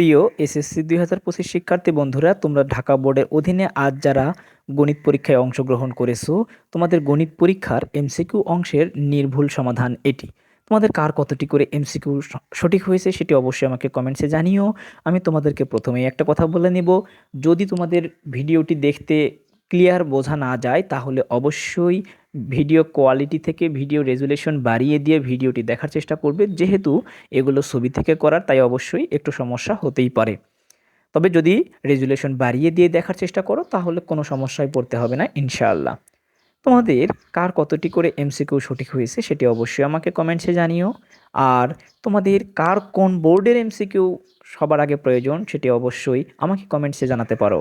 প্রিয় এসএসসি দুই হাজার পঁচিশ শিক্ষার্থী বন্ধুরা, তোমরা ঢাকা বোর্ডের অধীনে আজ যারা গণিত পরীক্ষায় অংশগ্রহণ করেছ, তোমাদের গণিত পরীক্ষার এমসিকিউ অংশের নির্ভুল সমাধান এটি। তোমাদের কার কতটি করে এমসিকিউ সঠিক হয়েছে সেটি অবশ্যই আমাকে কমেন্টসে জানিও। আমি তোমাদেরকে প্রথমেই একটা কথা বলে নেব। যদি তোমাদের ভিডিওটি দেখতে ক্লিয়ার বোঝা না যায়, তাহলে অবশ্যই ভিডিও কোয়ালিটি থেকে ভিডিও রেজুলেশন বাড়িয়ে দিয়ে ভিডিওটি দেখার চেষ্টা করবে। যেহেতু এগুলো ছবি থেকে করার, তাই অবশ্যই একটু সমস্যা হতেই পারে। তবে যদি রেজুলেশন বাড়িয়ে দিয়ে দেখার চেষ্টা করো, তাহলে কোনো সমস্যায় পড়তে হবে না, ইনশাআল্লাহ। তোমাদের কার কতটি করে এমসিকিউ সঠিক হয়েছে সেটি অবশ্যই আমাকে কমেন্টসে জানিও। আর তোমাদের কার কোন বোর্ডের এমসিকিউ সবার আগে প্রয়োজন সেটি অবশ্যই আমাকে কমেন্টসে জানাতে পারো।